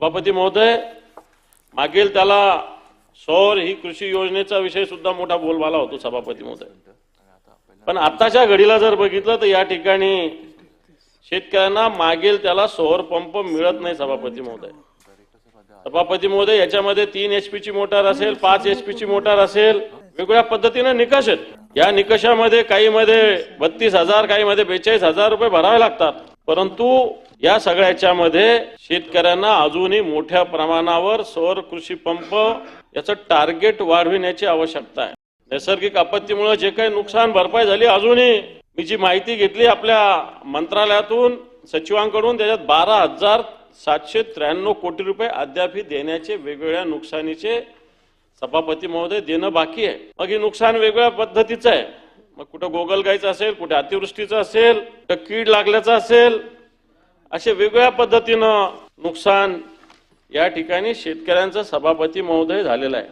सभापती महोदय मागील त्याला सौर ही कृषी योजनेचा विषय सुद्धा मोठा बोलबाला होतो सभापती महोदय. पण आताच्या घडीला जर बघितलं तर या ठिकाणी शेतकऱ्यांना मागेल त्याला सौर पंप मिळत नाही सभापती महोदय. सभापती महोदय याच्यामध्ये तीन एच ची मोटार असेल पाच एच ची मोटार असेल वेगवेगळ्या पद्धतीने निकष आहेत. या निकषामध्ये काही मध्ये बत्तीस हजार काही मध्ये बेचाळीस हजार रुपये भरावे लागतात. परंतु या सगळ्याच्यामध्ये शेतकऱ्यांना अजूनही मोठ्या प्रमाणावर सौर कृषी पंप याचं टार्गेट वाढविण्याची आवश्यकता आहे. नैसर्गिक आपत्तीमुळे जे काही नुकसान भरपाई झाली अजूनही मी जी माहिती घेतली आपल्या मंत्रालयातून सचिवांकडून त्याच्यात बारा हजार सातशे त्र्याण्णव कोटी रुपये अद्यापही देण्याचे वेगवेगळ्या नुकसानीचे सभापती महोदय देणं बाकी आहे. मग हे नुकसान वेगवेगळ्या पद्धतीचं आहे. मग कुठं गोगलगाईचं असेल कुठे अतिवृष्टीचं असेल कुठं कीड लागल्याचं असेल असे वेगवेगळ्या पद्धतीनं नुकसान या ठिकाणी शेतकऱ्यांचा सभापती महोदय झालेला आहे.